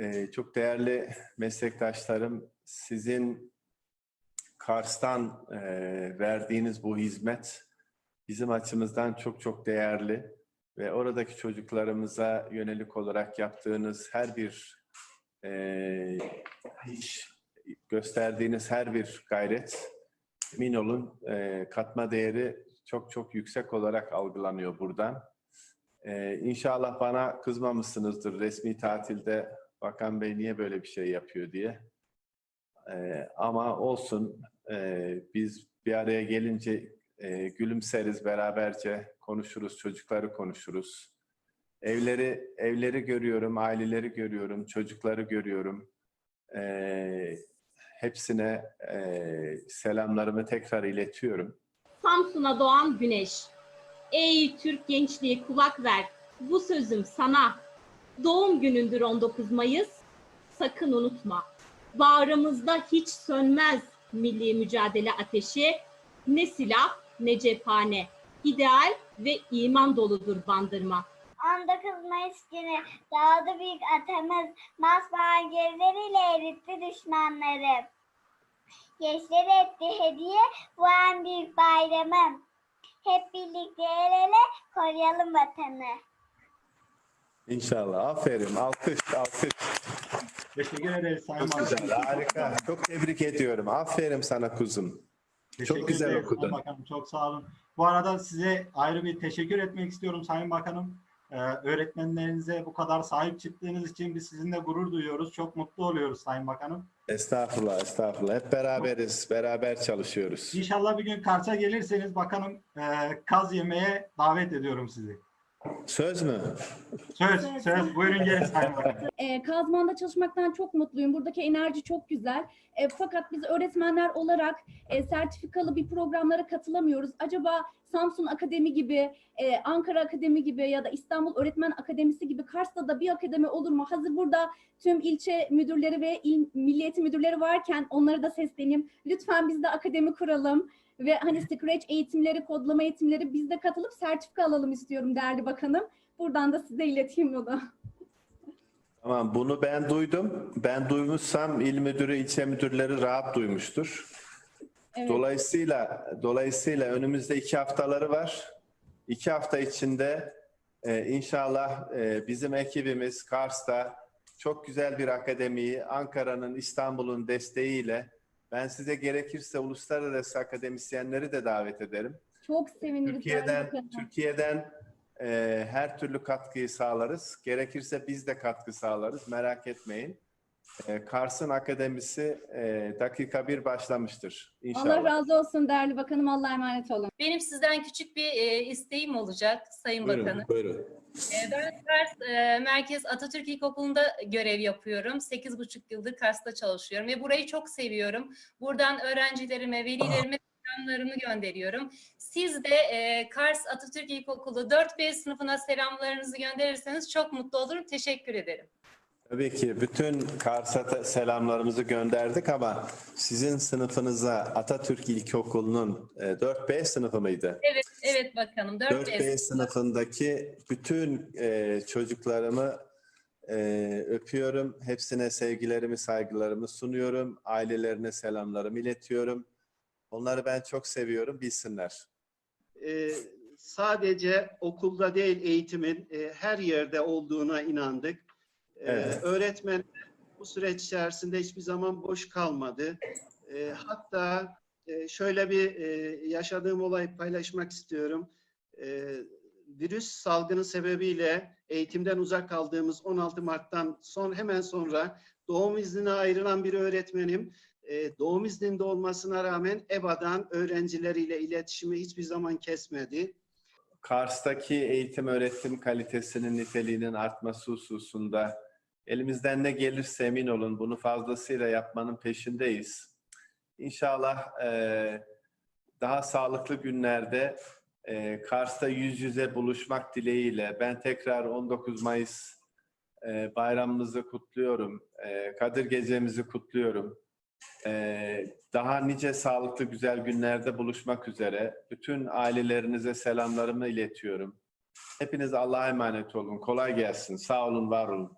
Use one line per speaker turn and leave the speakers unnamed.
Ee, çok değerli meslektaşlarım, sizin Kars'tan e, verdiğiniz bu hizmet bizim açımızdan çok çok değerli ve oradaki çocuklarımıza yönelik olarak yaptığınız her bir e, iş, gösterdiğiniz her bir gayret emin olun e, katma değeri çok çok yüksek olarak algılanıyor buradan. Ee, inşallah bana kızmamışsınızdır resmi tatilde Bakan Bey niye böyle bir şey yapıyor diye. Ee, ama olsun ee, biz bir araya gelince e, gülümseriz beraberce konuşuruz çocukları konuşuruz. Evleri evleri görüyorum, aileleri görüyorum, çocukları görüyorum. Ee, hepsine e, selamlarımı tekrar iletiyorum.
Samsun'a doğan güneş. Ey Türk gençliği kulak ver. Bu sözüm sana. Doğum günündür 19 Mayıs. Sakın unutma. Bağrımızda hiç sönmez milli mücadele ateşi. Ne silah ne cephane. İdeal ve iman doludur bandırma.
19 Mayıs günü doğdu büyük atamız masmavi gözleriyle eritti düşmanları. Gençlere etti hediye bu en büyük bayramım. Hep birlikte el ele koruyalım vatanı.
İnşallah. Aferin. Alkış, alkış.
Teşekkür ederiz Sayın
Çok
Bakanım.
harika. Çok tebrik ediyorum. Aferin sana kuzum.
Teşekkür
güzel
ederiz
okudun.
Sayın Bakanım. Çok sağ olun. Bu arada size ayrı bir teşekkür etmek istiyorum Sayın Bakanım. Ee, öğretmenlerinize bu kadar sahip çıktığınız için biz sizinle gurur duyuyoruz. Çok mutlu oluyoruz Sayın Bakanım.
Estağfurullah, estağfurullah. Hep beraberiz, beraber çalışıyoruz.
İnşallah bir gün Kars'a gelirseniz bakanım e, kaz yemeye davet ediyorum sizi.
Söz mü?
Söz, söz. Buyurun gelin Sayın Bakanım.
E, Kazman'da çalışmaktan çok mutluyum. Buradaki enerji çok güzel. E, fakat biz öğretmenler olarak e, sertifikalı bir programlara katılamıyoruz. Acaba Samsun Akademi gibi, e, Ankara Akademi gibi ya da İstanbul Öğretmen Akademisi gibi Kars'ta da bir akademi olur mu? Hazır burada tüm ilçe müdürleri ve il, milliyeti müdürleri varken onlara da sesleneyim. Lütfen biz de akademi kuralım ve hani Scratch eğitimleri, kodlama eğitimleri biz de katılıp sertifika alalım istiyorum değerli bakanım. Buradan da size ileteyim bunu.
Tamam, bunu ben duydum. Ben duymuşsam il müdürü, ilçe müdürleri rahat duymuştur.
Evet.
Dolayısıyla dolayısıyla önümüzde iki haftaları var. İki hafta içinde e, inşallah e, bizim ekibimiz Kars'ta çok güzel bir akademiyi Ankara'nın, İstanbul'un desteğiyle ben size gerekirse uluslararası akademisyenleri de davet ederim.
Çok seviniriz.
Türkiye'den. Türkiye'den e, her türlü katkıyı sağlarız. Gerekirse biz de katkı sağlarız. Merak etmeyin. E, Kars'ın akademisi e, dakika bir başlamıştır. İnşallah.
Allah razı olsun değerli bakanım. Allah'a emanet olun.
Benim sizden küçük bir e, isteğim olacak Sayın
Buyurun,
Bakanım.
buyurun.
E, ben Kars e, Merkez Atatürk İlkokulu'nda görev yapıyorum. 8,5 yıldır Kars'ta çalışıyorum ve burayı çok seviyorum. Buradan öğrencilerime, velilerime selamlarımı gönderiyorum. Siz de e, Kars Atatürk İlkokulu 4B sınıfına selamlarınızı gönderirseniz çok mutlu olurum. Teşekkür ederim.
Tabii ki bütün Kars'a selamlarımızı gönderdik ama sizin sınıfınıza Atatürk İlkokulu'nun e, 4B sınıfı mıydı?
Evet, evet bakanım. 4B,
4B sınıfındaki bütün e, çocuklarımı e, öpüyorum. Hepsine sevgilerimi, saygılarımı sunuyorum. Ailelerine selamlarımı iletiyorum. Onları ben çok seviyorum, bilsinler.
e, sadece okulda değil eğitimin e, her yerde olduğuna inandık. E,
Evet.
Öğretmen bu süreç içerisinde hiçbir zaman boş kalmadı. E, hatta e, şöyle bir e, yaşadığım olayı paylaşmak istiyorum. E, virüs salgını sebebiyle eğitimden uzak kaldığımız 16 Mart'tan son hemen sonra doğum iznine ayrılan bir öğretmenim e, doğum izninde olmasına rağmen EBA'dan öğrencileriyle iletişimi hiçbir zaman kesmedi.
Kars'taki eğitim öğretim kalitesinin niteliğinin artması hususunda elimizden ne gelirse emin olun bunu fazlasıyla yapmanın peşindeyiz. İnşallah eee, daha sağlıklı günlerde eee, Kars'ta yüz yüze buluşmak dileğiyle ben tekrar 19 Mayıs eee, bayramımızı kutluyorum. Eee, Kadir Gecemizi kutluyorum. Daha nice sağlıklı güzel günlerde buluşmak üzere. Bütün ailelerinize selamlarımı iletiyorum. Hepiniz Allah'a emanet olun. Kolay gelsin. Sağ olun, var olun.